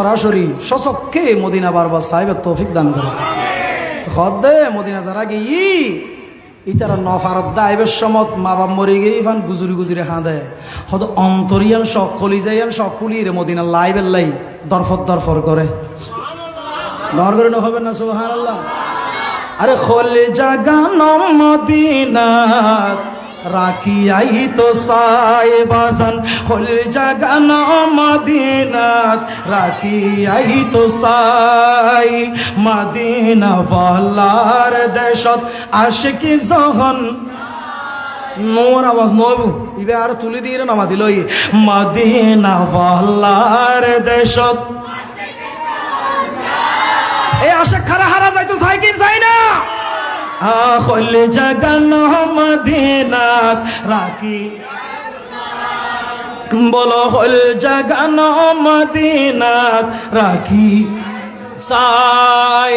সরাসরি সচককে মদিনা বারবার সাহেবের তৌফিক দান করে। হদে মদিনা যারা গিয়ে, ইতারা নফারত দাইবের সমত, মা বাপ মরে গিয়ে এখন গুজুরি গুজুরি হাঁদে। হদ অন্তরিয়ান শখ কলিজাইয়ান শখ কুলিয়ে মদিনা লাইবের লাই দরফর দরফর করে। দর করে হবে না সুহান আল্লাহ আরে খোলে জাগান মদিনাত রাখি আই তো সাই বাজান হল জাগান মদিনাত। রাখি আই তো সাই মদিনা বলার দেশত। আসে কি জহন। মোর আওয়াজ নবু ইবে আর তুলি দিয়ে নামা দিল মদিনা বলার দেশত। এই আশে খারা হারা যাইতো সাইকেল যাই না আখল জগন মদিনাত রাখি। বলো হল জগন মদিনাত রাখি। সাই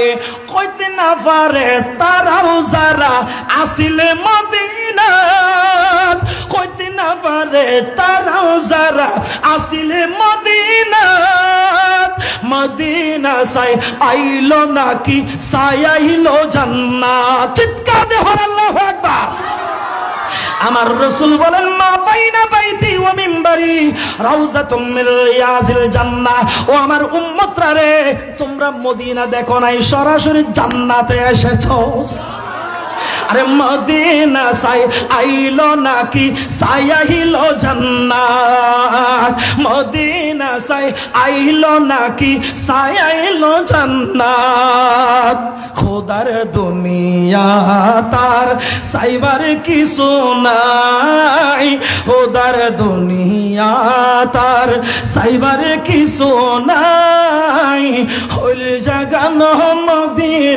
কইতে না পারে তারাও যারা আসিলে মদিনাত? কইতে না পারে তারাও যারা আসিলে মদিনাত? মদিনা সাই আইলো নাকি? সাই আইলো জান্নাত। চিৎকার দে হর আল্লাহু আকবার। আমার রসুল বলেন, মা বাইনা বাইতি ও মিম্বারি, রাউজাতুম মিন রিয়াজিল জান্নাহ। ও আমার উম্মতরা রে, তোমরা মদিনা দেখো নাই, সরাসরি জান্নাতে এসেছ। আরে মদিনা সাই আইলো নাকি? আইলো জান্নাত। মদিনা সাই আইলো নাকি? সাই আইলো জান্নাত। খোদার দুনিয়া তার সাইবার কি সোনাই খোদার দুনিয়া তার সাইবার কি সোনাই হল জাগান মদিনা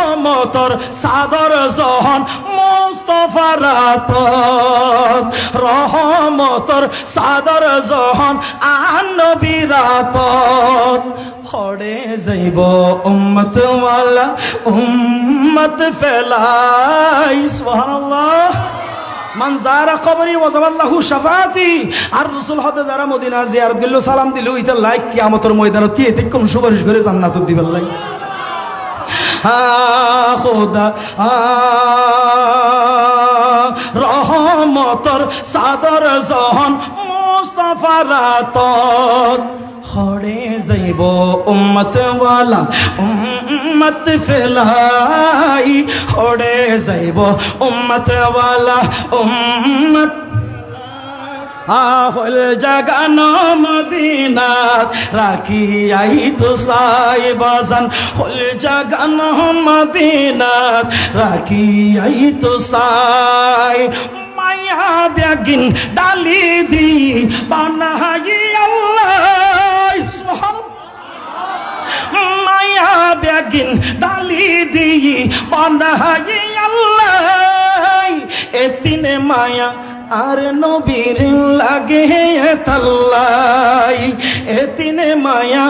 রহমতর সাদর জহন মোস্তফারাত রহমতর সাদর জহন আনবিরাত হড়ে যাইব উম্মত ওয়ালা, উম্মত ফেলাই, সুবহানাল্লাহ। মান যারা কবরি ওয়াজাবাল্লাহু শাফাতি, আর রাসূল হতে যারা মদিনা জিয়ারত গেল, সালাম দিল, ইতা লাইক কিয়ামতের ময়দানত তি এতে কোন সুপারিশ করে জান্নাত দিবেন লাই আ খোদা রহমতর সাদর জহন মুস্তাফারাত হড়ে যাইব উম্মত ওয়ালা, উম্মত ফেলাই। হড়ে যাইব উম্মত ওয়ালা, উম্মত হল জাগান মদিনাত আই তো সাই বাজান। হল জাগান মদিনাত আই তো সাই। মায়া ব্যাগিন ডালি দি, বানাই মায়া ব্যাগিন ডালি দি, বানাই এতিনে মায়া, আর নবীর লাগে তাল্লাই। এতিনে মায়া,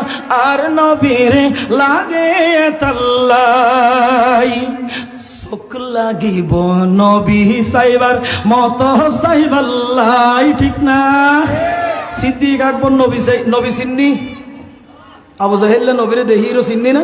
আর নবীর লাগে তাল্লাই। চোখ লাগিব নবী সাইবার, মত সাইবাল্লাই ঠিক না? সিদ্দিক আকবর নবী নবী চিন্নি আবু জাহেল্লা নবীরে দেহিরও চিন্নি না?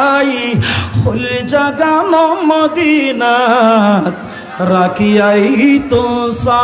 সাইবাল্লাই হল জাগান মদিনা রাখিয়াই তো সা